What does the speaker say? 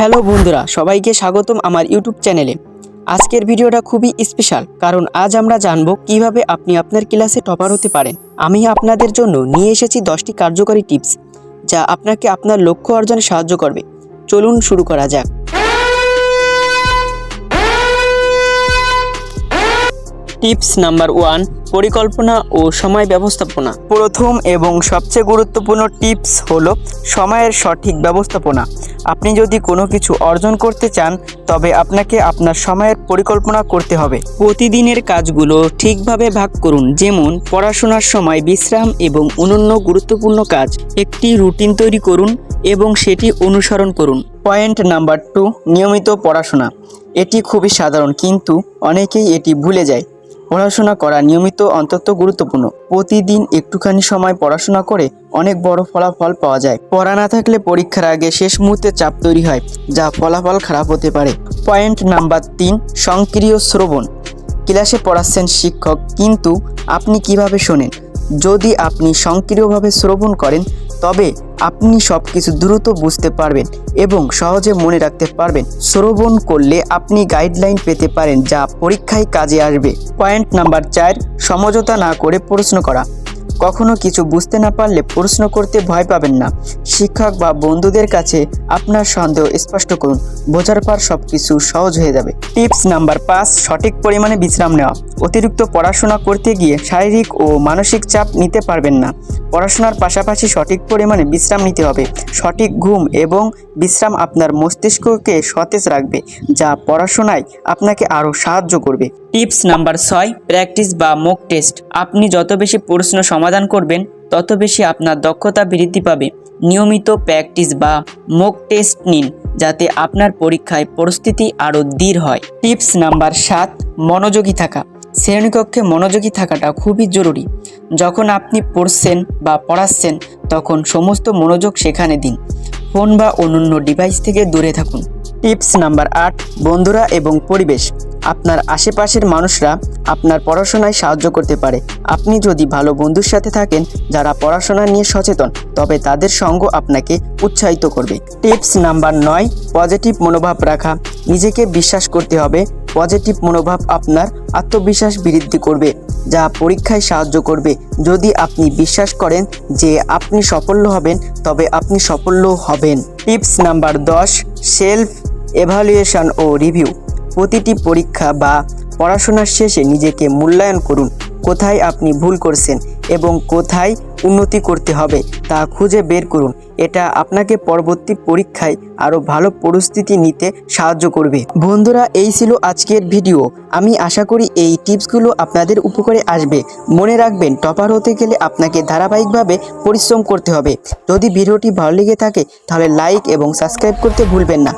Hello বন্ধুরা, সবাইকে স্বাগতম আমার ইউটিউব চ্যানেলে। আজকের ভিডিওটা খুবই স্পেশাল কারণ আজ আমরা জানব কীভাবে আপনি আপনার ক্লাসে টপার হতে পারেন। আমি আপনাদের জন্য নিয়ে এসেছি দশটি কার্যকরী টিপস যা আপনাকে আপনার লক্ষ্য অর্জনে সাহায্য করবে। চলুন শুরু করা যাক। টিপস নাম্বার ওয়ান, পরিকল্পনা ও সময় ব্যবস্থাপনা। প্রথম এবং সবচেয়ে গুরুত্বপূর্ণ টিপস হলো সময়ের সঠিক ব্যবস্থাপনা। আপনি যদি কোনো কিছু অর্জন করতে চান, তবে আপনাকে আপনার সময়ের পরিকল্পনা করতে হবে। প্রতিদিনের কাজগুলো ঠিকভাবে ভাগ করুন, যেমন পড়াশোনার সময় বিশ্রাম এবং অন্যান্য গুরুত্বপূর্ণ কাজ। একটি রুটিন তৈরি করুন এবং সেটি অনুসরণ করুন। পয়েন্ট নাম্বার টু, নিয়মিত পড়াশোনা। এটি খুবই সাধারণ, কিন্তু অনেকেই এটি ভুলে যায়। পড়াশোনা করা নিয়মিত অন্তত গুরুত্বপূর্ণ। প্রতিদিন একটুখানি সময় পড়াশোনা করে অনেক বড় ফলাফল পাওয়া যায়। পড়া না থাকলে পরীক্ষার আগে শেষ মুহূর্তে চাপ তৈরি হয়, যা ফলাফল খারাপ হতে পারে। পয়েন্ট নাম্বার তিন সক্রিয় শ্রবণ। ক্লাসে পড়াচ্ছেন শিক্ষক, কিন্তু আপনি কীভাবে শোনেন? যদি আপনি সক্রিয়ভাবে শ্রবণ করেন, তবে আপনি সব কিছু দ্রুত বুঝতে পারবেন এবং সহজে মনে রাখতে পারবেন। শ্রবণ করলে আপনি গাইডলাইন পেতে পারেন যা পরীক্ষায় কাজে আসবে। পয়েন্ট নাম্বার চার, সমঝোতা না করে প্রশ্ন করা। কখনো কিছু বুঝতে না পারলে প্রশ্ন করতে ভয় পাবেন না। শিক্ষক বা বন্ধুদের কাছে আপনার সন্দেহ স্পষ্ট করুন। বোঝার পর সব কিছু সহজ হয়ে যাবে। টিপস নাম্বার পাঁচ, সঠিক পরিমাণে বিশ্রাম নেওয়া। অতিরিক্ত পড়াশোনা করতে গিয়ে শারীরিক ও মানসিক চাপ নিতে পারবেন না। পড়াশোনার পাশাপাশি সঠিক পরিমাণে বিশ্রাম নিতে হবে। সঠিক ঘুম এবং বিশ্রাম আপনার মস্তিষ্ককে সতেজ রাখবে, যা পড়াশোনায় আপনাকে আরও সাহায্য করবে। টিপস নাম্বার ছয়, প্র্যাকটিস বা মক টেস্ট। আপনি যত বেশি প্রশ্ন সমাধান করবেন, তত বেশি আপনার দক্ষতা বৃদ্ধি পাবে। নিয়মিত প্র্যাকটিস বা মক টেস্ট নিন, যাতে আপনার পরীক্ষায় পরিস্থিতি আরও দৃঢ় হয়। টিপস নাম্বার সাত, মনোযোগী থাকা। শ্রেণীকক্ষে মনোযোগী থাকাটা খুবই জরুরি। যখন আপনি পড়ছেন বা পড়াচ্ছেন, তখন সমস্ত মনোযোগ সেখানে দিন। ফোন বা অন্যান্য ডিভাইস থেকে দূরে থাকুন। টিপস নাম্বার আট, বন্ধুরা এবং পরিবেশ। আপনার আশেপাশের মানুষরা আপনার পড়াশোনায় সাহায্য করতে পারে। আপনি যদি ভালো বন্ধুর সাথে থাকেন, যারা পড়াশোনা নিয়ে সচেতন, তবে তাদের সঙ্গ আপনাকে উৎসাহিত করবে। টিপস নাম্বার নয়, পজিটিভ মনোভাব রাখা। নিজেকে বিশ্বাস করতে হবে পজিটিভ মনোভাব আপনার আত্মবিশ্বাস বৃদ্ধি করবে, যা পরীক্ষায় সাহায্য করবে। যদি আপনি বিশ্বাস করেন যে আপনি সাফল্য হবেন, তবে আপনি সফল হবেন। টিপস নাম্বার দশ, সেলফ এভালুয়েশন ও রিভিউ। প্রতিটি পরীক্ষা বা পড়াশোনার শেষে নিজেকে মূল্যায়ন করুন। কোথায় আপনি ভুল করছেন? এবং কোথায় উন্নতি করতে হবে তা খুঁজে বের করুন। এটা আপনাকে পরবর্তী পরীক্ষায় আরও ভালো পরিস্থিতি নিতে সাহায্য করবে। বন্ধুরা, এই ছিল আজকের ভিডিও। আমি আশা করি এই টিপসগুলো আপনাদের উপকারে আসবে। মনে রাখবেন, টপার হতে গেলে আপনাকে ধারাবাহিকভাবে পরিশ্রম করতে হবে। যদি ভিডিওটি ভালো লেগে থাকে, তাহলে লাইক এবং সাবস্ক্রাইব করতে ভুলবেন না।